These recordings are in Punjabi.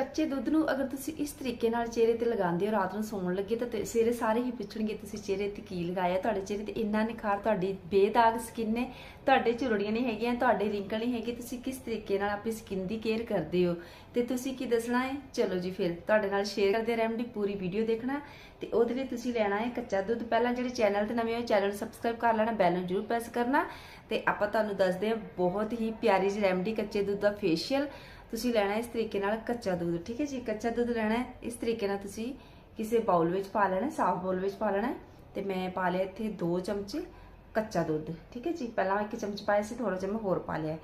ਕੱਚੇ ਦੁੱਧ ਨੂੰ ਅਗਰ ਤੁਸੀਂ ਇਸ ਤਰੀਕੇ ਨਾਲ ਚਿਹਰੇ ਤੇ ਲਗਾਉਂਦੇ ਹੋ, ਰਾਤ ਨੂੰ ਸੌਣ ਲੱਗੇ ਤਾਂ ਸਵੇਰੇ ਸਾਰੇ ਹੀ ਪੁੱਛਣਗੇ, ਤੁਸੀਂ ਚਿਹਰੇ ਤੇ ਕੀ ਲਗਾਇਆ? ਤੁਹਾਡੇ ਚਿਹਰੇ ਤੇ ਇੰਨਾ ਨਿਖਾਰ, ਤੁਹਾਡੀ ਬੇਦਾਗ ਸਕਿਨ ਨੇ, ਤੁਹਾਡੇ ਝੁਰੜੀਆਂ ਨਹੀਂ ਹੈਗੀਆਂ, ਤੁਹਾਡੇ ਰਿੰਕਲ ਨਹੀਂ ਹੈਗੇ, ਤੁਸੀਂ ਕਿਸ ਤਰੀਕੇ ਨਾਲ ਆਪਣੀ ਸਕਿਨ ਦੀ ਕੇਅਰ ਕਰਦੇ ਹੋ? ਤੇ ਤੁਸੀਂ ਕੀ ਦੱਸਣਾ ਹੈ? ਚਲੋ ਜੀ ਫਿਰ, ਤੁਹਾਡੇ ਨਾਲ ਸ਼ੇਅਰ ਕਰਦੇ ਰੈਮਡੀ ਪੂਰੀ ਵੀਡੀਓ ਦੇਖਣਾ। ਤੇ ਉਹਦੇ ਲਈ ਤੁਸੀਂ ਲੈਣਾ ਹੈ ਕੱਚਾ ਦੁੱਧ। ਪਹਿਲਾਂ ਜਿਹੜੇ ਚੈਨਲ ਤੇ ਨਵੇਂ ਹੋ ਚੈਨਲ ਸਬਸਕ੍ਰਾਈਬ ਕਰ ਲੈਣਾ ਬੈਲ ਨੂੰ ਜਰੂਰ ਪ੍ਰੈਸ ਕਰਨਾ। ਤੇ ਆਪਾਂ ਤੁਹਾਨੂੰ ਦੱਸਦੇ ਹਾਂ, ਬਹੁਤ ਹੀ ਪਿਆਰੀ ਜਿਹੀ ਰੈਮਡੀ ਕੱਚੇ ਦੁੱਧ ਦਾ ਫੇਸ਼ੀਅਲ ਤੁਸੀਂ ਲੈਣਾ ਇਸ ਤਰੀਕੇ ਨਾਲ ਕੱਚਾ ਦੁੱਧ, ਠੀਕ ਹੈ ਜੀ? ਕੱਚਾ ਦੁੱਧ ਲੈਣਾ ਇਸ ਤਰੀਕੇ ਨਾਲ ਤੁਸੀਂ ਕਿਸੇ ਬਾਉਲ ਵਿੱਚ ਪਾ ਲੈਣਾ ਸਾਫ਼ ਬਾਉਲ ਵਿੱਚ ਪਾ ਲੈਣਾ ਹੈ ਤੇ ਮੈਂ ਪਾ ਲਿਆ ਇੱਥੇ 2 ਚਮਚੇ ਕੱਚਾ ਦੁੱਧ, ਠੀਕ ਹੈ ਜੀ? ਪਹਿਲਾਂ ਇੱਕ ਚਮਚ ਪਾਇਆ ਸੀ ਥੋੜਾ ਜਿਹਾ ਮੈਂ ਹੋਰ ਪਾ ਲਿਆ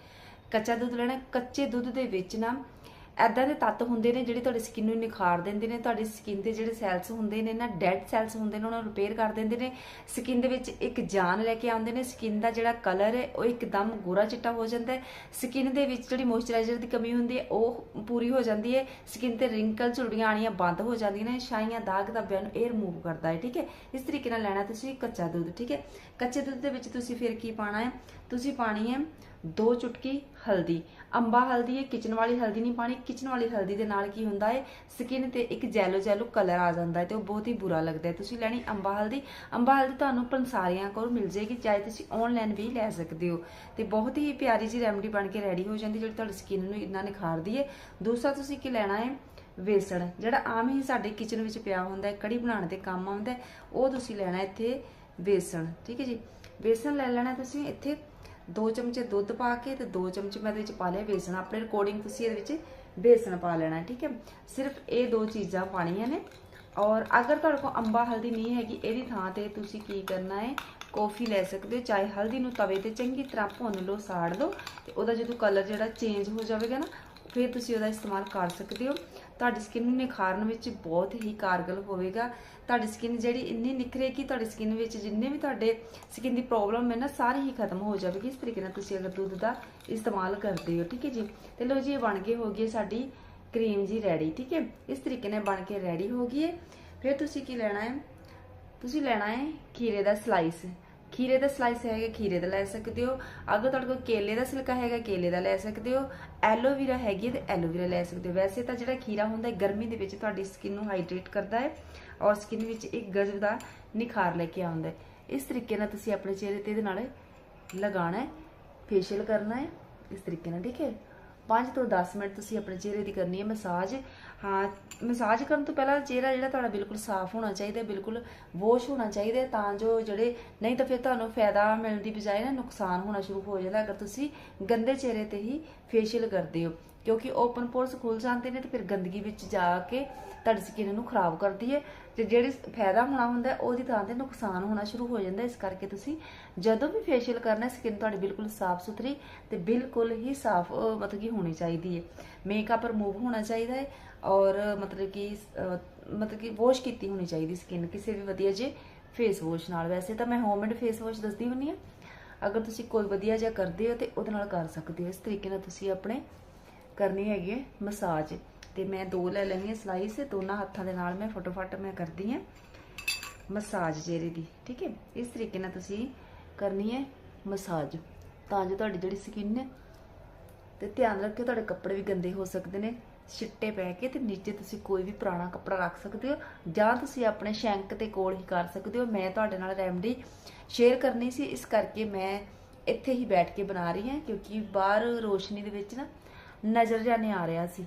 ਕੱਚਾ ਦੁੱਧ ਲੈਣਾ ਕੱਚੇ ਦੁੱਧ ਦੇ ਵਿੱਚ ਨਾ ਐਦਾਂ ਦੇ ਤੱਤ ਹੁੰਦੇ ਨੇ ਜਿਹੜੇ ਤੁਹਾਡੀ ਸਕਿਨ ਨੂੰ ਨਿਖਾਰ ਦਿੰਦੇ ਨੇ, ਤੁਹਾਡੀ ਸਕਿਨ ਦੇ ਜਿਹੜੇ ਸੈਲਸ ਹੁੰਦੇ ਨੇ ਨਾ ਡੈਡ ਸੈਲਸ ਹੁੰਦੇ ਨੇ, ਉਹਨਾਂ ਨੂੰ ਰਿਪੇਅਰ ਕਰ ਦਿੰਦੇ ਨੇ। ਸਕਿਨ ਦੇ ਵਿੱਚ ਇੱਕ ਜਾਨ ਲੈ ਕੇ ਆਉਂਦੇ ਨੇ ਸਕਿਨ ਦਾ ਜਿਹੜਾ ਕਲਰ ਹੈ, ਉਹ ਇੱਕਦਮ ਗੋਰਾ ਚਿੱਟਾ ਹੋ ਜਾਂਦਾ ਹੈ। ਸਕਿਨ ਦੇ ਵਿੱਚ ਜਿਹੜੀ ਮੋਇਸਚਰਾਈਜ਼ਰ ਦੀ ਕਮੀ ਹੁੰਦੀ ਹੈ, ਉਹ ਪੂਰੀ ਹੋ ਜਾਂਦੀ ਹੈ। ਸਕਿਨ ਤੇ ਰਿੰਕਲ ਝੁਰੜੀਆਂ ਆਣੀਆਂ ਬੰਦ ਹੋ ਜਾਂਦੀਆਂ ਨੇ, ਛਾਈਆਂ ਦਾਗ ਧੱਬਿਆਂ ਨੂੰ ਇਹ ਰਿਮੂਵ ਕਰਦਾ ਹੈ, ਠੀਕ ਹੈ? ਇਸ ਤਰੀਕੇ ਨਾਲ ਲੈਣਾ ਤੁਸੀਂ ਕੱਚਾ ਦੁੱਧ, ਠੀਕ ਹੈ? ਕੱਚੇ ਦੁੱਧ ਦੇ ਵਿੱਚ ਤੁਸੀਂ ਫਿਰ ਕੀ ਪਾਣਾ ਹੈ? ਤੁਸੀਂ ਪਾਣੀ ਹੈ ਦੋ ਚੁਟਕੀ ਹਲਦੀ। ਅੰਬਾ ਹਲਦੀ ਹੈ, ਕਿਚਨ ਵਾਲੀ ਹਲਦੀ ਨਹੀਂ ਪਾਣੀ, ਕਿਚਨ ਵਾਲੀ ਹਲਦੀ ਦੇ ਨਾਲ ਕੀ ਹੁੰਦਾ ਹੈ? ਸਕਿਨ ਤੇ ਇੱਕ ਜੈਲੋ ਜੈਲੋ ਕਲਰ ਆ ਜਾਂਦਾ ਹੈ ਤੇ ਉਹ ਬਹੁਤ ਹੀ ਬੁਰਾ ਲੱਗਦਾ ਹੈ। ਤੁਸੀਂ ਲੈਣੀ ਅੰਬਾ ਹਲਦੀ। ਅੰਬਾ ਹਲਦੀ ਤੁਹਾਨੂੰ ਪੰਸਾਰੀਆਂ ਕੋਲ ਮਿਲ ਜੇਗੀ ਚਾਹੇ ਤੁਸੀਂ ਆਨਲਾਈਨ ਵੀ ਲੈ ਸਕਦੇ ਹੋ। ਤੇ ਬਹੁਤ ਹੀ ਪਿਆਰੀ ਜੀ ਰੈਮਡੀ ਬਣ ਕੇ ਰੈਡੀ ਹੋ ਜਾਂਦੀ ਜਿਹੜੀ ਤੁਹਾਡੀ ਸਕਿਨ ਨੂੰ ਇੰਨਾ ਨਿਖਾਰਦੀ ਹੈ। ਦੂਸਰਾ ਤੁਸੀਂ ਕੀ ਲੈਣਾ ਹੈ? ਵੇਸਣ, ਜਿਹੜਾ ਆਮ ਹੀ ਸਾਡੇ ਕਿਚਨ ਵਿੱਚ ਪਿਆ ਹੁੰਦਾ ਹੈ, ਕੜੀ ਬਣਾਉਣ ਦੇ ਕੰਮ ਆਉਂਦਾ ਉਹ ਤੁਸੀਂ ਲੈਣਾ ਇੱਥੇ ਵੇਸਣ, ਠੀਕ ਹੈ ਜੀ। ਵੇਸਣ ਲੈ ਲੈਣਾ ਤੁਸੀਂ ਇੱਥੇ 2 ਚਮਚੇ ਦੁੱਧ ਪਾ ਕੇ ਤੇ 2 ਚਮਚੇ ਮੈਂ ਇਹਦੇ ਵਿੱਚ ਪਾ ਲਿਆ ਬੇਸਣ ਆਪਣੇ ਅਕੋਰਡਿੰਗ ਤੁਸੀਂ ਇਹਦੇ ਵਿੱਚ ਬੇਸਣ ਪਾ ਲੈਣਾ, ਠੀਕ ਹੈ? ਸਿਰਫ ਇਹ ਦੋ ਚੀਜ਼ਾਂ ਪਾਣੀਆਂ ਨੇ। ਔਰ ਅਗਰ ਤੁਹਾਡੇ ਕੋਲ ਅੰਬਾ ਹਲਦੀ ਨਹੀਂ ਹੈਗੀ ਇਹਦੀ ਥਾਂ ਤੇ ਤੁਸੀਂ ਕੀ ਕਰਨਾ ਹੈ, ਕੌਫੀ ਲੈ ਸਕਦੇ ਹੋ, ਚਾਹੇ ਹਲਦੀ ਨੂੰ ਤਵੇ ਤੇ ਚੰਗੀ ਤਰ੍ਹਾਂ ਭੁੰਨ ਲਓ, ਸਾੜ ਲਓ ਤੇ ਉਹਦਾ ਜਦੋਂ ਕਲਰ ਜਿਹੜਾ ਚੇਂਜ ਹੋ ਜਾਵੇਗਾ ਨਾ, ਫਿਰ ਤੁਸੀਂ ਉਹਦਾ ਇਸਤੇਮਾਲ ਕਰ ਸਕਦੇ ਹੋ। ਤੁਹਾਡੀ ਸਕਿਨ ਨੂੰ ਨਿਖਾਰਨ ਵਿੱਚ ਬਹੁਤ ਹੀ ਕਾਰਗਰ ਹੋਵੇਗਾ। ਤੁਹਾਡੀ ਸਕਿਨ ਜਿਹੜੀ ਇੰਨੀ ਨਿਖਰੇਗੀ ਤੁਹਾਡੀ ਸਕਿਨ ਵਿੱਚ ਜਿੰਨੇ ਵੀ ਤੁਹਾਡੇ ਸਕਿਨ ਦੀ ਪ੍ਰੋਬਲਮ ਹੈ ਨਾ, ਸਾਰੀ ਹੀ ਖਤਮ ਹੋ ਜਾਵੇਗੀ। ਇਸ ਤਰੀਕੇ ਨਾਲ ਤੁਸੀਂ ਅਗਰ ਦੁੱਧ ਦਾ ਇਸਤੇਮਾਲ ਕਰਦੇ ਹੋ, ਠੀਕ ਹੈ ਜੀ? ਤੇ ਲੋ ਜੀ, ਇਹ ਬਣ ਕੇ ਹੋ ਗਈ ਹੈ ਸਾਡੀ ਕਰੀਮ ਜੀ ਰੈਡੀ ਠੀਕ ਹੈ? ਇਸ ਤਰੀਕੇ ਨਾਲ ਬਣ ਕੇ ਰੈਡੀ ਹੋ ਗਈ ਹੈ। ਫਿਰ ਤੁਸੀਂ ਕੀ ਲੈਣਾ ਹੈ? ਤੁਸੀਂ ਲੈਣਾ ਹੈ ਖੀਰੇ ਦਾ ਸਲਾਈਸ ਖੀਰੇ ਦਾ ਸਲਾਈਸ ਹੈਗਾ, ਖੀਰੇ ਦਾ ਲੈ ਸਕਦੇ ਹੋ। ਅਗਰ ਤੁਹਾਡੇ ਕੋਲ ਕੇਲੇ ਦਾ ਸਿਲਕਾ ਹੈਗਾ, ਕੇਲੇ ਦਾ ਲੈ ਸਕਦੇ ਹੋ। ਐਲੋਵੀਰਾ ਹੈਗੀ ਹੈ ਤੇ ਐਲੋਵੀਰਾ ਲੈ ਸਕਦੇ ਹੋ। ਵੈਸੇ ਤਾਂ ਜਿਹੜਾ ਖੀਰਾ ਹੁੰਦਾ ਹੈ, ਗਰਮੀ ਦੇ ਵਿੱਚ ਤੁਹਾਡੀ ਸਕਿਨ ਨੂੰ ਹਾਈਡਰੇਟ ਕਰਦਾ ਹੈ ਔਰ ਸਕਿਨ ਵਿੱਚ ਇੱਕ ਗਜ਼ਬ ਦਾ ਨਿਖਾਰ ਲੈ ਕੇ ਆਉਂਦਾ ਹੈ। ਇਸ ਤਰੀਕੇ ਨਾਲ ਤੁਸੀਂ ਆਪਣੇ ਚਿਹਰੇ ਤੇ ਇਹਦੇ ਨਾਲ ਲਗਾਉਣਾ ਹੈ ਫੇਸ਼ੀਅਲ ਕਰਨਾ ਹੈ। ਇਸ ਤਰੀਕੇ ਨਾਲ, ਠੀਕ ਹੈ? 5 ਤੋਂ 10 ਮਿੰਟ ਤੁਸੀਂ ਆਪਣੇ ਚਿਹਰੇ ਦੀ ਕਰਨੀ ਹੈ ਮਸਾਜ। ਹਾਂ, ਮਸਾਜ ਕਰਨ ਤੋਂ ਪਹਿਲਾਂ ਚਿਹਰਾ ਜਿਹੜਾ ਤੁਹਾਡਾ ਬਿਲਕੁਲ ਸਾਫ਼ ਹੋਣਾ ਚਾਹੀਦਾ, ਬਿਲਕੁਲ ਵਾਸ਼ ਹੋਣਾ ਚਾਹੀਦਾ ਤਾਂ ਜੋ ਜਿਹੜੇ ਨਹੀਂ ਤਾਂ ਫਿਰ ਤੁਹਾਨੂੰ ਫਾਇਦਾ ਮਿਲਣ ਦੀ ਬਜਾਏ ਨਾ ਨੁਕਸਾਨ ਹੋਣਾ ਸ਼ੁਰੂ ਹੋ ਜਾਂਦਾ ਅਗਰ ਤੁਸੀਂ ਗੰਦੇ ਚਿਹਰੇ ਤੇ ਹੀ ਫੇਸ਼ੀਅਲ ਕਰਦੇ ਹੋ ਕਿਉਂਕਿ ਓਪਨ ਪੋਰਸ ਖੁੱਲ ਜਾਂਦੇ ਨੇ ਤੇ ਫਿਰ ਗੰਦਗੀ ਵਿੱਚ ਜਾ ਕੇ ਤੁਹਾਡੀ ਸਕਿਨ ਨੂੰ ਖਰਾਬ ਕਰਦੀ ਹੈ ਤੇ ਜਿਹੜੀ ਫਾਇਦਾ ਹੋਣਾ ਹੁੰਦਾ ਉਹਦੀ ਥਾਂ ਤੇ ਨੁਕਸਾਨ ਹੋਣਾ ਸ਼ੁਰੂ ਹੋ ਜਾਂਦਾ ਇਸ ਕਰਕੇ ਤੁਸੀਂ ਜਦੋਂ ਵੀ ਫੇਸ਼ੀਅਲ ਕਰਨਾ ਸਕਿਨ ਤੁਹਾਡੀ ਬਿਲਕੁਲ ਸਾਫ਼ ਸੁਥਰੀ ਤੇ ਬਿਲਕੁਲ ਹੀ ਸਾਫ਼ ਮਤਲਬ ਕਿ ਹੋਣੀ ਚਾਹੀਦੀ ਹੈ। ਮੇਕਅਪ ਰਿਮੂਵ ਹੋਣਾ ਚਾਹੀਦਾ ਹੈ ਔਰ ਮਤਲਬ ਕਿ ਮਤਲਬ ਕਿ ਵਾਸ਼ ਕੀਤੀ ਹੋਣੀ ਚਾਹੀਦੀ ਸਕਿਨ ਕਿਸੇ ਵੀ ਵਧੀਆ ਜੇ ਫੇਸ ਵਾਸ਼ ਨਾਲ। ਵੈਸੇ ਤਾਂ ਮੈਂ ਹੋਮਮੇਡ ਫੇਸ ਵਾਸ਼ ਦੱਸਦੀ ਹੁੰਨੀ ਆ ਅਗਰ ਤੁਸੀਂ ਕੋਈ ਵਧੀਆ ਜਿਹਾ ਕਰਦੇ ਹੋ ਤੇ ਉਹਦੇ ਨਾਲ ਕਰ ਸਕਦੇ ਹੋ। ਇਸ ਤਰੀਕੇ ਨਾਲ ਤੁਸੀਂ ਆਪਣੇ ਕਰਨੀ ਹੈਗੀ ਹੈ ਮਸਾਜ। ਤੇ ਮੈਂ ਦੋ ਲੈ ਲੈਣੀ ਹੈ ਸਲਾਈਸ ਦੋਨਾਂ ਹੱਥਾਂ ਦੇ ਨਾਲ ਮੈਂ ਫਟੋਫਟ ਮੈਂ ਕਰਦੀ ਹਾਂ ਮਸਾਜ ਚਿਹਰੇ ਦੀ, ਠੀਕ ਹੈ? ਇਸ ਤਰੀਕੇ ਨਾਲ ਤੁਸੀਂ ਕਰਨੀ ਹੈ ਮਸਾਜ। ਤਾਂ ਜੋ ਤੁਹਾਡੀ ਜਿਹੜੀ ਸਕਿਨ ਹੈ ਤੇ ਧਿਆਨ ਰੱਖਿਓ, ਤੁਹਾਡੇ ਕੱਪੜੇ ਵੀ ਗੰਦੇ ਹੋ ਸਕਦੇ ਨੇ, ਛਿੱਟੇ ਪੈ ਕੇ ਤੇ ਨੀਚੇ ਤੁਸੀਂ ਕੋਈ ਵੀ ਪੁਰਾਣਾ ਕੱਪੜਾ ਰੱਖ ਸਕਦੇ ਹੋ ਜਾਂ ਤੁਸੀਂ ਆਪਣੇ ਸ਼ੈਂਕ ਤੇ ਕੋਲ ਹੀ ਕਰ ਸਕਦੇ ਹੋ। ਮੈਂ ਤੁਹਾਡੇ ਨਾਲ ਰੈਮਡੀ ਸ਼ੇਅਰ ਕਰਨੀ ਸੀ, ਇਸ ਕਰਕੇ ਮੈਂ ਇੱਥੇ ਹੀ ਬੈਠ ਕੇ ਬਣਾ ਰਹੀ ਹਾਂ ਕਿਉਂਕਿ ਬਾਹਰ ਰੋਸ਼ਨੀ ਦੇ ਵਿੱਚ ਨਾ ਨਜ਼ਰ ਜਿਹਾ ਨਹੀਂ ਆ ਰਿਹਾ ਸੀ।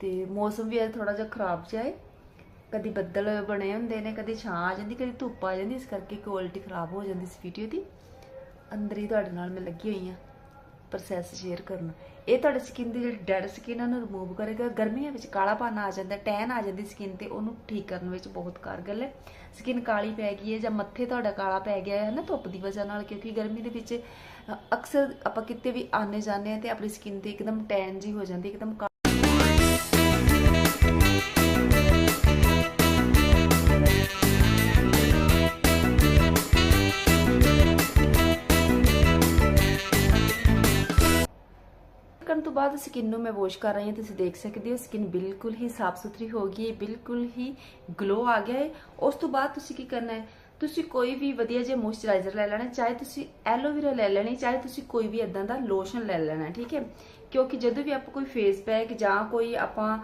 ਤੇ ਮੌਸਮ ਵੀ ਅੱਜ ਥੋੜਾ ਜਿਹਾ ਖਰਾਬ ਜਿਹਾ ਹੈ ਕਦੀ ਬੱਦਲ ਬਣੇ ਹੁੰਦੇ ਨੇ, ਕਦੀ ਛਾਂ ਆ ਜਾਂਦੀ, ਕਦੀ ਧੁੱਪ ਆ ਜਾਂਦੀ, ਇਸ ਕਰਕੇ ਕੁਆਲਿਟੀ ਖਰਾਬ ਹੋ ਜਾਂਦੀ ਇਸ ਵੀਡੀਓ ਦੀ। ਅੰਦਰ ਹੀ ਤੁਹਾਡੇ ਨਾਲ ਮੈਂ ਲੱਗੀ ਹੋਈ ਹਾਂ ਪ੍ਰੋਸੈਸ ਸ਼ੇਅਰ ਕਰਨ। ਇਹ ਤੁਹਾਡੀ ਸਕਿਨ ਦੀ ਜਿਹੜੀ ਡੈਡ ਸਕਿਨ ਨੂੰ ਰਿਮੂਵ ਕਰੇਗਾ। ਗਰਮੀਆਂ ਵਿੱਚ ਕਾਲਾਪਨ ਆ ਜਾਂਦਾ ਟੈਨ ਆ ਜਾਂਦੀ ਸਕਿਨ ਤੇ, ਉਹਨੂੰ ਠੀਕ ਕਰਨ ਵਿੱਚ ਬਹੁਤ ਕਾਰਗਰ ਹੈ। ਸਕਿਨ ਕਾਲੀ ਪੈ ਗਈ ਹੈ ਜਾਂ ਮੱਥੇ ਤੁਹਾਡਾ ਕਾਲਾ ਪੈ ਗਿਆ ਹੈ ਨਾ ਧੁੱਪ ਦੀ ਵਜ੍ਹਾ ਨਾਲ, ਕਿਉਂਕਿ ਗਰਮੀ ਦੇ ਵਿੱਚ ਅਕਸਰ ਆਪਾਂ ਕਿਤੇ ਵੀ ਆਨੇ ਜਾਂਦੇ ਆ ਤੇ ਆਪਣੀ ਸਕਿਨ ਤੇ ਇੱਕਦਮ ਟੈਨ ਜੀ ਹੋ ਜਾਂਦੀ ਇੱਕਦਮ ਕਾ- ਕਰਨ ਤੋਂ ਬਾਅਦ ਸਕਿਨ ਨੂੰ ਮੈਂ ਵਾਸ਼ ਕਰ ਰਹੀ ਹਾਂ, ਤੁਸੀਂ ਦੇਖ ਸਕਦੇ ਹੋ ਸਕਿਨ ਬਿਲਕੁਲ ਹੀ ਸਾਫ਼ ਸੁਥਰੀ ਹੋ ਗਈ ਹੈ, ਬਿਲਕੁਲ ਹੀ ਗਲੋ ਆ ਗਿਆ ਹੈ। ਉਸ ਤੋਂ ਬਾਅਦ ਤੁਸੀਂ ਕੀ ਕਰਨਾ ਹੈ? ਤੁਸੀਂ ਕੋਈ ਵੀ ਵਧੀਆ ਜਿਹਾ ਮੋਇਸਚਰਾਈਜ਼ਰ ਲੈ ਲੈਣਾ, ਚਾਹੇ ਤੁਸੀਂ ਐਲੋਵੇਰਾ ਲੈ ਲੈਣੀ, ਚਾਹੇ ਤੁਸੀਂ ਕੋਈ ਵੀ ਇਦਾਂ ਦਾ ਲੋਸ਼ਨ ਲੈ ਲੈਣਾ, ਠੀਕ ਹੈ? ਕਿਉਂਕਿ ਜਦੋਂ ਵੀ ਆਪਾਂ ਕੋਈ ਫੇਸ ਪੈਕ ਜਾਂ ਕੋਈ ਆਪਾਂ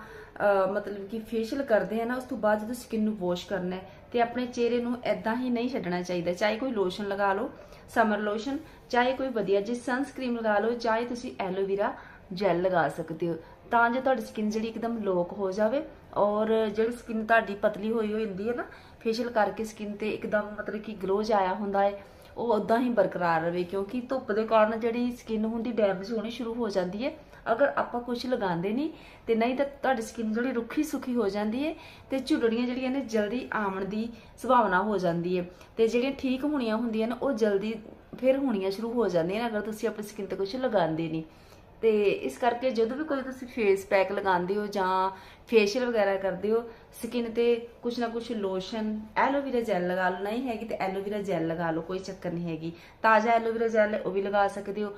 ਮਤਲਬ ਕਿ ਫੇਸ਼ੀਅਲ ਕਰਦੇ ਆ ਨਾ, ਉਸ ਤੋਂ ਬਾਅਦ ਜਦੋਂ ਸਕਿਨ ਨੂੰ ਵਾਸ਼ ਕਰਨਾ ਹੈ, ਤੇ ਆਪਣੇ ਚਿਹਰੇ ਨੂੰ ਐਦਾਂ ਹੀ ਨਹੀਂ ਛੱਡਣਾ ਚਾਹੀਦਾ, ਚਾਹੇ ਕੋਈ ਲੋਸ਼ਨ ਲਗਾ ਲਓ ਸਮਰ ਲੋਸ਼ਨ ਚਾਹੇ ਕੋਈ ਵਧੀਆ ਜਿਹੀ ਸਨਸਕ੍ਰੀਮ ਲਗਾ ਲਓ, ਚਾਹੇ ਤੁਸੀਂ ਐਲੋਵੇਰਾ ਜੈਲ ਲਗਾ ਸਕਦੇ ਹੋ। ਤਾਂ ਜੋ ਤੁਹਾਡੀ ਸਕਿਨ ਜਿਹੜੀ ਇੱਕਦਮ ਲੋਕ ਹੋ ਜਾਵੇ ਔਰ ਜਿਹੜੀ ਸਕਿਨ ਤੁਹਾਡੀ ਪਤਲੀ ਹੋਈ ਹੋਈ ਹੁੰਦੀ ਹੈ ਨਾ ਫੇਸ਼ੀਅਲ ਕਰਕੇ ਸਕਿਨ ਤੇ ਇੱਕਦਮ ਮਤਲਬ ਕਿ ਗਲੋਜ ਆਇਆ ਹੁੰਦਾ ਹੈ। ਉਹ ਉਦਾਂ ਹੀ ਬਰਕਰਾਰ ਰਵੇ ਕਿਉਂਕਿ ਧੁੱਪ ਦੇ ਕਾਰਨ ਜਿਹੜੀ ਸਕਿਨ ਹੁੰਦੀ ਡੈਮੇਜ ਹੋਣੀ ਸ਼ੁਰੂ ਹੋ ਜਾਂਦੀ ਹੈ। ਅਗਰ ਆਪਾਂ ਕੁਝ ਲਗਾਉਂਦੇ ਨਹੀਂ ਤੇ ਨਹੀਂ ਤਾਂ ਤੁਹਾਡੀ ਸਕਿਨ ਜਿਹੜੀ ਰੁੱਖੀ ਸੁੱਖੀ ਹੋ ਜਾਂਦੀ ਹੈ ਤੇ ਝੁਰੜੀਆਂ ਜਿਹੜੀਆਂ ਨੇ ਜਲਦੀ ਆਉਣ ਦੀ ਸੰਭਾਵਨਾ ਹੋ ਜਾਂਦੀ ਹੈ ਤੇ ਜਿਹੜੀਆਂ ਠੀਕ ਹੋਣੀਆਂ ਹੁੰਦੀਆਂ ਨੇ ਉਹ ਜਲਦੀ ਫਿਰ ਹੋਣੀਆਂ ਸ਼ੁਰੂ ਹੋ ਜਾਂਦੀਆਂ ਨੇ ਅਗਰ ਤੁਸੀਂ ਆਪਣੀ ਸਕਿਨ ਤੇ ਕੁਝ ਲਗਾਉਂਦੇ ਨਹੀਂ। ਤੇ ਇਸ ਕਰਕੇ ਜਦੋਂ ਵੀ ਕੋਈ ਤੁਸੀਂ ਫੇਸ ਪੈਕ ਲਗਾਉਂਦੇ ਹੋ ਜਾਂ ਫੇਸ਼ੀਅਲ ਵਗੈਰਾ ਕਰਦੇ ਹੋ ਸਕਿਨ ਤੇ ਕੁਛ ਨਾ ਕੁਛ ਲੋਸ਼ਨ ਐਲੋਵੇਰਾ ਜੈਲ ਲਗਾ ਲਓ। ਨਹੀਂ ਹੈਗੀ ਤੇ ਐਲੋਵੇਰਾ ਜੈਲ ਲਗਾ ਲਓ, ਕੋਈ ਚੱਕਰ ਨਹੀਂ ਹੈਗੀ। ਤਾਜ਼ਾ ਐਲੋਵੇਰਾ ਜੈਲ ਉਹ ਵੀ ਲਗਾ ਸਕਦੇ ਹੋ।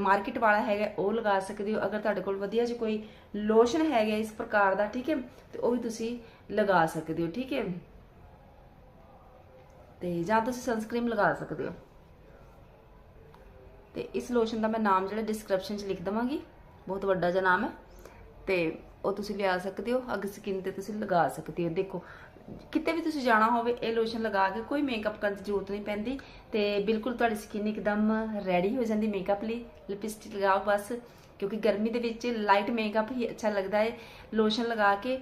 ਮਾਰਕੀਟ ਵਾਲਾ ਹੈਗਾ, ਉਹ ਲਗਾ ਸਕਦੇ ਹੋ। ਅਗਰ ਤੁਹਾਡੇ ਕੋਲ ਵਧੀਆ ਜਿਹਾ ਕੋਈ ਲੋਸ਼ਨ ਹੈਗਾ ਇਸ ਪ੍ਰਕਾਰ ਦਾ, ਠੀਕ ਹੈ, ਤੇ ਉਹ ਵੀ ਤੁਸੀਂ ਲਗਾ ਸਕਦੇ ਹੋ, ਠੀਕ ਹੈ। ਤੇ ਜਾਂ ਤੁਸੀਂ ਸਨਸਕ੍ਰੀਮ ਲਗਾ ਸਕਦੇ ਹੋ। ਤੇ ਇਸ ਲੋਸ਼ਨ ਦਾ ਮੈਂ ਨਾਮ ਜਿਹੜਾ ਡਿਸਕ੍ਰਿਪਸ਼ਨ 'ਚ ਲਿਖ ਦਵਾਂਗੀ, ਬਹੁਤ ਵੱਡਾ ਜਿਹਾ ਨਾਮ ਹੈ, ਤੇ ਉਹ ਤੁਸੀਂ ਲਿਆ ਸਕਦੇ ਹੋ, ਅੱਗੇ ਸਕਿਨ ਤੇ ਤੁਸੀਂ ਲਗਾ ਸਕਦੇ ਹੋ, ਦੇਖੋ। ਕਿਤੇ ਵੀ ਤੁਸੀਂ ਜਾਣਾ ਹੋਵੇ, ਇਹ ਲੋਸ਼ਨ ਲਗਾ ਕੇ ਕੋਈ ਮੇਕਅਪ ਕਰਨ ਦੀ ਜ਼ਰੂਰਤ ਨਹੀਂ ਪੈਂਦੀ ਤੇ ਬਿਲਕੁਲ ਤੁਹਾਡੀ ਸਕਿਨ ਇੱਕਦਮ ਰੈਡੀ ਹੋ ਜਾਂਦੀ ਮੇਕਅਪ ਲਈ। ਲਿਪਸਟਿਕ ਲਗਾਓ ਬਸ, ਕਿਉਂਕਿ ਗਰਮੀ ਦੇ ਵਿੱਚ ਲਾਈਟ ਮੇਕਅਪ ਹੀ ਅੱਛਾ ਲੱਗਦਾ ਹੈ। ਲੋਸ਼ਨ ਲਗਾ ਕੇ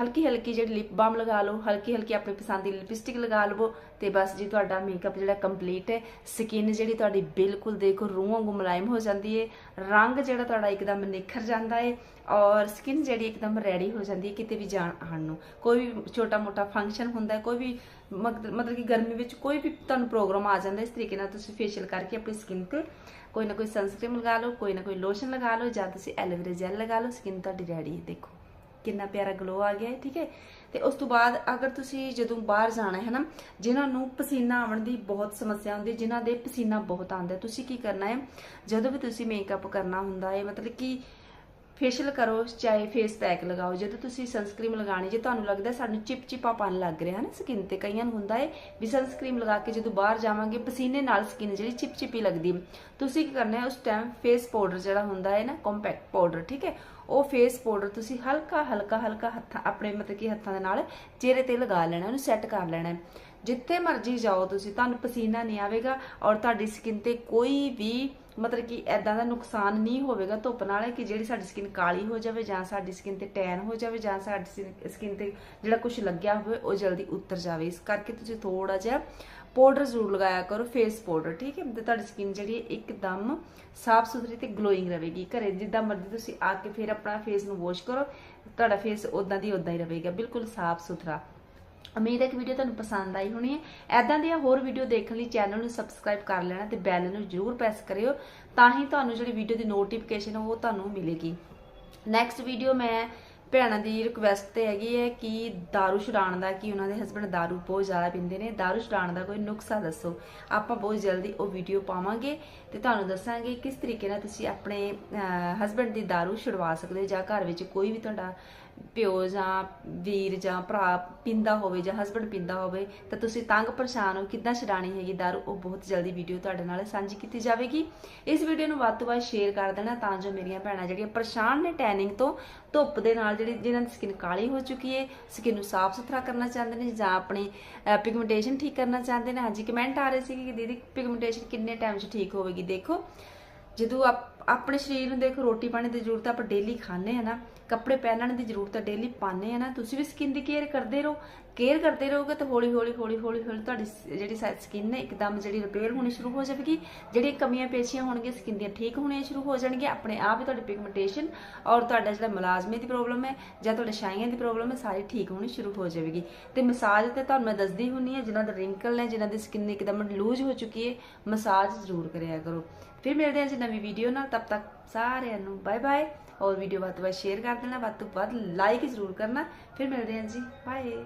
ਹਲਕੀ ਹਲਕੀ ਜਿਹੜੀ ਲਿਪ ਬਾਮ ਲਗਾ ਲਓ ਹਲਕੀ ਹਲਕੀ ਆਪਣੀ ਪਸੰਦ ਦੀ ਲਿਪਸਟਿਕ ਲਗਾ ਲਵੋ ਤੇ ਬਸ ਜੀ ਤੁਹਾਡਾ ਮੇਕਅਪ ਜਿਹੜਾ ਕੰਪਲੀਟ ਹੈ ਸਕਿਨ ਜਿਹੜੀ ਤੁਹਾਡੀ ਬਿਲਕੁਲ ਦੇਖੋ ਰੂਹ ਵਾਂਗੂ ਮੁਲਾਇਮ ਹੋ ਜਾਂਦੀ ਹੈ, ਰੰਗ ਜਿਹੜਾ ਤੁਹਾਡਾ ਇੱਕਦਮ ਨਿਖਰ ਜਾਂਦਾ ਹੈ ਔਰ ਸਕਿਨ ਜਿਹੜੀ ਇੱਕਦਮ ਰੈਡੀ ਹੋ ਜਾਂਦੀ ਹੈ ਕਿਤੇ ਵੀ ਜਾਣ ਆਉਣ ਨੂੰ। ਕੋਈ ਵੀ ਛੋਟਾ ਮੋਟਾ ਫੰਕਸ਼ਨ ਹੁੰਦਾ ਹੈ, ਕੋਈ ਵੀ ਮਤ- ਮਤਲਬ ਕਿ ਗਰਮੀ ਵਿੱਚ ਕੋਈ ਵੀ ਤੁਹਾਨੂੰ ਪ੍ਰੋਗਰਾਮ ਆ ਜਾਂਦਾ ਇਸ ਤਰੀਕੇ ਨਾਲ ਤੁਸੀਂ ਫੇਸ਼ੀਅਲ ਕਰਕੇ ਆਪਣੀ ਸਕਿਨ ਤੇ ਕੋਈ ਨਾ ਕੋਈ ਸਨਸਕ੍ਰੀਮ ਲਗਾ ਲਓ, ਕੋਈ ਨਾ ਕੋਈ ਲੋਸ਼ਨ ਲਗਾ ਲਓ ਜਾਂ ਤੁਸੀਂ ਐਲੋਵੇਰਾ ਜੈਲ ਲਗਾ ਲਓ ਸਕਿਨ ਤੁਹਾਡੀ ਰੈਡੀ ਹੈ, ਦੇਖੋ। ਕਿੰਨਾ ਪਿਆਰਾ ਗਲੋ ਆ ਗਿਆ ਹੈ, ਠੀਕ ਹੈ? ਤੇ ਉਸ ਤੋਂ ਬਾਅਦ ਅਗਰ ਤੁਸੀਂ ਜਦੋਂ ਬਾਹਰ ਜਾਣਾ ਹੈ ਨਾ ਜਿਨ੍ਹਾਂ ਨੂੰ ਪਸੀਨਾ ਆਉਣ ਦੀ ਬਹੁਤ ਸਮੱਸਿਆ ਹੁੰਦੀ, ਜਿਨ੍ਹਾਂ ਦੇ ਪਸੀਨਾ ਬਹੁਤ ਆਉਂਦਾ ਤੁਸੀਂ ਕੀ ਕਰਨਾ ਹੈ? ਜਦੋਂ ਵੀ ਤੁਸੀਂ ਮੇਕਅਪ ਕਰਨਾ ਹੁੰਦਾ ਹੈ, ਮਤਲਬ ਕਿ ਫੇਸ਼ੀਅਲ ਕਰੋ, ਚਾਹੇ ਫੇਸ ਪੈਕ ਲਗਾਓ ਜਦੋਂ ਤੁਸੀਂ ਸਨਸਕ੍ਰੀਮ ਲਗਾਣੀ ਜੇ ਤੁਹਾਨੂੰ ਲੱਗਦਾ ਸਾਨੂੰ ਚਿਪਚਿਪਾਪਨ ਲੱਗ ਰਿਹਾ ਹੈ ਨਾ ਸਕਿਨ ਤੇ, ਕਈਆਂ ਨੂੰ ਹੁੰਦਾ ਹੈ ਵੀ ਸਨਸਕ੍ਰੀਮ ਲਗਾ ਕੇ ਜਦੋਂ ਬਾਹਰ ਜਾਵਾਂਗੇ, ਪਸੀਨੇ ਨਾਲ ਸਕਿਨ ਜਿਹੜੀ ਚਿਪਚਿਪੀ ਲੱਗਦੀ ਤੁਸੀਂ ਕੀ ਕਰਨਾ ਹੈ ਉਸ ਟਾਈਮ ਫੇਸ ਪਾਊਡਰ ਜਿਹੜਾ ਹੁੰਦਾ ਹੈ ਨਾ ਕੰਪੈਕਟ ਪਾਊਡਰ ਠੀਕ ਹੈ ਉਹ ਫੇਸ ਪਾਊਡਰ ਤੁਸੀਂ ਹਲਕਾ ਹਲਕਾ ਹਲਕਾ ਹੱਥਾਂ, ਆਪਣੇ ਮਤਲਬ ਕਿ ਹੱਥਾਂ ਦੇ ਨਾਲ ਚਿਹਰੇ ਤੇ ਲਗਾ ਲੈਣਾ, ਉਹਨੂੰ ਸੈੱਟ ਕਰ ਲੈਣਾ ਜਿੱਥੇ ਮਰਜ਼ੀ ਜਾਓ ਤੁਸੀਂ, ਤੁਹਾਨੂੰ ਪਸੀਨਾ ਨਹੀਂ ਆਵੇਗਾ ਔਰ ਤੁਹਾਡੀ ਸਕਿਨ ਤੇ ਕੋਈ ਵੀ ਮਤਲਬ ਕਿ ਐਦਾਂ ਦਾ ਨੁਕਸਾਨ ਨਹੀਂ ਹੋਵੇਗਾ ਧੁੱਪ ਨਾਲ ਕਿ ਜਿਹੜੀ ਸਾਡੀ ਸਕਿਨ ਕਾਲੀ ਹੋ ਜਾਵੇ ਜਾਂ ਸਾਡੀ ਸਕਿਨ ਤੇ ਟੈਨ ਹੋ ਜਾਵੇ ਜਾਂ ਸਾਡੀ ਸਕਿਨ ਤੇ ਜਿਹੜਾ ਕੁਝ ਲੱਗਿਆ ਹੋਵੇ, ਉਹ ਜਲਦੀ ਉਤਰ ਜਾਵੇ। ਇਸ ਕਰਕੇ ਤੁਸੀਂ ਥੋੜਾ ਜਿਹਾ ਪਾਊਡਰ ਜ਼ਰੂਰ ਲਗਾਇਆ ਕਰੋ ਫੇਸ ਪਾਊਡਰ ਠੀਕ ਹੈ? ਤੇ ਤੁਹਾਡੀ ਸਕਿਨ ਜਿਹੜੀ ਹੈ ਇੱਕਦਮ ਸਾਫ਼ ਸੁਥਰੀ ਤੇ ਗਲੋਇੰਗ ਰਹੇਗੀ। ਘਰੇ ਜਿੱਦਾਂ ਮਰਜ਼ੀ ਤੁਸੀਂ ਆ ਕੇ ਫਿਰ ਆਪਣਾ ਫੇਸ ਨੂੰ ਵਾਸ਼ ਕਰੋ, ਤੁਹਾਡਾ ਫੇਸ ਉਦਾਂ ਦੀ ਉਦਾਂ ਹੀ ਰਹੇਗਾ, ਬਿਲਕੁਲ ਸਾਫ਼ ਸੁਥਰਾ। ਉਮੀਦ ਹੈ ਕਿ ਵੀਡੀਓ ਤੁਹਾਨੂੰ ਪਸੰਦ ਆਈ ਹੋਣੀ ਹੈ ਐਦਾਂ ਦੀਆਂ ਹੋਰ ਵੀਡੀਓ ਦੇਖਣ ਲਈ ਚੈਨਲ ਨੂੰ ਸਬਸਕ੍ਰਾਈਬ ਕਰ ਲੈਣਾ ਤੇ ਬੈਲ ਨੂੰ ਜਰੂਰ ਪ੍ਰੈਸ ਕਰਿਓ ਤਾਂ ਹੀ ਤੁਹਾਨੂੰ ਜਿਹੜੀ ਵੀਡੀਓ ਦੀ ਨੋਟੀਫਿਕੇਸ਼ਨ ਉਹ ਤੁਹਾਨੂੰ ਮਿਲੇਗੀ ਨੈਕਸਟ ਵੀਡੀਓ ਮੈਂ ਭੈਣਾਂ ਦੀ ਰਿਕੁਐਸਟ ਤੇ ਹੈਗੀ ਹੈ ਕਿ दारू ਛੁਡਾਉਣ ਦਾ ਕਿ ਉਹਨਾਂ ਦੇ ਹਸਬੰਡ दारू ਬਹੁਤ ਜ਼ਿਆਦਾ ਪੀਂਦੇ ਨੇ दारू ਛੁਡਾਉਣ ਦਾ ਕੋਈ ਨੁਕਸਾ ਦੱਸੋ ਆਪਾਂ ਬਹੁਤ ਜਲਦੀ ਉਹ ਵੀਡੀਓ ਪਾਵਾਂਗੇ ਤੇ ਤੁਹਾਨੂੰ ਦੱਸਾਂਗੇ ਕਿਸ ਤਰੀਕੇ ਨਾਲ ਤੁਸੀਂ ਆਪਣੇ ਹਸਬੰਡ ਦੀ दारू ਛੁਡਵਾ ਸਕਦੇ ਹੋ ਜਾਂ ਘਰ ਵਿੱਚ ਕੋਈ ਵੀ ਤੁਹਾਡਾ ਪਿਓ ਜਾਂ ਵੀਰ ਜਾਂ ਭਰਾ ਪਿੰਦਾ ਹੋਵੇ ਜਾਂ ਹਸਬੰਡ ਪਿੰਦਾ ਹੋਵੇ, ਤਾਂ ਤੁਸੀਂ ਤੰਗ ਪਰੇਸ਼ਾਨ ਹੋ, ਕਿੱਦਾਂ ਛਡਾਣੀ ਹੈਗੀ ਦਾਰੂ, ਉਹ ਬਹੁਤ ਜਲਦੀ ਵੀਡੀਓ ਤੁਹਾਡੇ ਨਾਲ ਸਾਂਝੀ ਕੀਤੀ ਜਾਵੇਗੀ। ਇਸ ਵੀਡੀਓ ਨੂੰ ਵੱਧ ਤੋਂ ਵੱਧ ਸ਼ੇਅਰ ਕਰ ਦੇਣਾ ਤਾਂ ਜੋ ਮੇਰੀਆਂ ਭੈਣਾਂ ਜਿਹੜੀਆਂ ਪਰੇਸ਼ਾਨ ਨੇ ਟੈਨਿੰਗ ਤੋਂ, ਧੁੱਪ ਦੇ ਨਾਲ ਜਿਹੜੀ ਜਿਹਨਾਂ ਦੀ ਸਕਿਨ ਕਾਲੀ ਹੋ ਚੁੱਕੀ ਹੈ ਸਕਿਨ ਨੂੰ ਸਾਫ਼ ਸੁਥਰਾ ਕਰਨਾ ਚਾਹੁੰਦੇ ਨੇ ਜਾਂ ਆਪਣੀ ਪਿਗਮੈਂਟੇਸ਼ਨ ਠੀਕ ਕਰਨਾ ਚਾਹੁੰਦੇ ਨੇ। ਹਾਂਜੀ ਕਮੈਂਟ ਆ ਰਹੇ ਸੀ ਕਿ ਦੀਦੀ ਪਿਗਮੈਂਟੇਸ਼ਨ ਕਿੰਨੇ ਟਾਈਮ 'ਚ ਠੀਕ ਹੋਵੇਗੀ? ਦੇਖੋ, ਜਦੋਂ ਆਪ ਆਪਣੇ ਸਰੀਰ ਨੂੰ ਦੇਖੋ ਰੋਟੀ ਪਾਣੀ ਦੀ ਜ਼ਰੂਰਤ ਆਪਾਂ ਡੇਲੀ ਖਾਂਦੇ ਆ ਨਾ, ਕੱਪੜੇ ਪਹਿਨਣ ਦੀ ਜ਼ਰੂਰਤ ਡੇਲੀ ਪਾਉਂਦੇ ਆ ਨਾ, ਤੁਸੀਂ ਵੀ ਸਕਿਨ ਦੀ ਕੇਅਰ ਕਰਦੇ ਰਹੋ ਕੇਅਰ ਕਰਦੇ ਰਹੋਗੇ ਤਾਂ ਹੌਲੀ ਹੌਲੀ ਹੌਲੀ ਹੌਲੀ ਹੌਲੀ ਤੁਹਾਡੀ ਜਿਹੜੀ ਸਕਿਨ ਹੈ ਇੱਕਦਮ ਜਿਹੜੀ ਰਿਪੇਅਰ ਹੋਣੀ ਸ਼ੁਰੂ ਹੋ ਜਾਵੇਗੀ, ਜਿਹੜੀਆਂ ਕਮੀਆਂ ਪੇਸ਼ੀਆਂ ਹੋਣਗੀਆਂ ਸਕਿਨ ਦੀਆਂ ਠੀਕ ਹੋਣੀਆਂ ਸ਼ੁਰੂ ਹੋ ਜਾਣਗੀਆਂ, ਆਪਣੇ ਆਪ ਹੀ ਤੁਹਾਡੀ ਪਿਗਮੈਂਟੇਸ਼ਨ ਔਰ ਤੁਹਾਡਾ ਜਿਹੜਾ ਮਲਾਜ਼ਮੇ ਦੀ ਪ੍ਰੋਬਲਮ ਹੈ ਜਾਂ ਤੁਹਾਡੇ ਛਾਈਆਂ ਦੀ ਪ੍ਰੋਬਲਮ ਹੈ, ਸਾਰੀ ਠੀਕ ਹੋਣੀ ਸ਼ੁਰੂ ਹੋ ਜਾਵੇਗੀ। ਤੇ ਮਸਾਜ ਤੇ ਤੁਹਾਨੂੰ ਮੈਂ ਦੱਸਦੀ ਹੁੰਨੀ ਹੈ, ਜਿਨ੍ਹਾਂ ਦੇ ਰਿੰਕਲ ਨੇ, ਜਿਨ੍ਹਾਂ ਦੀ ਸਕਿਨ ਇੱਕਦਮ ਲੂਜ਼ ਹੋ ਚੁੱਕੀ ਹੈ ਮਸਾਜ ਜ਼ਰੂਰ ਕਰਿਆ ਕਰੋ। ਫਿਰ ਮਿਲਦੇ ਹਾਂ ਜੀ ਨਵੀਂ ਵੀਡੀਓ ਨਾਲ। ਤਬ ਤੱਕ ਸਾਰਿਆਂ ਨੂੰ ਬਾਏ ਬਾਏ ਔਰ ਵੀਡੀਓ ਵੱਧ ਤੋਂ ਵੱਧ ਸ਼ੇਅਰ ਕਰ ਦੇਣਾ। ਵੱਧ ਤੋਂ ਵੱਧ ਲਾਈਕ ਜ਼ਰੂਰ ਕਰਨਾ। ਫਿਰ ਮਿਲਦੇ ਹਾਂ ਜੀ। ਬਾਏ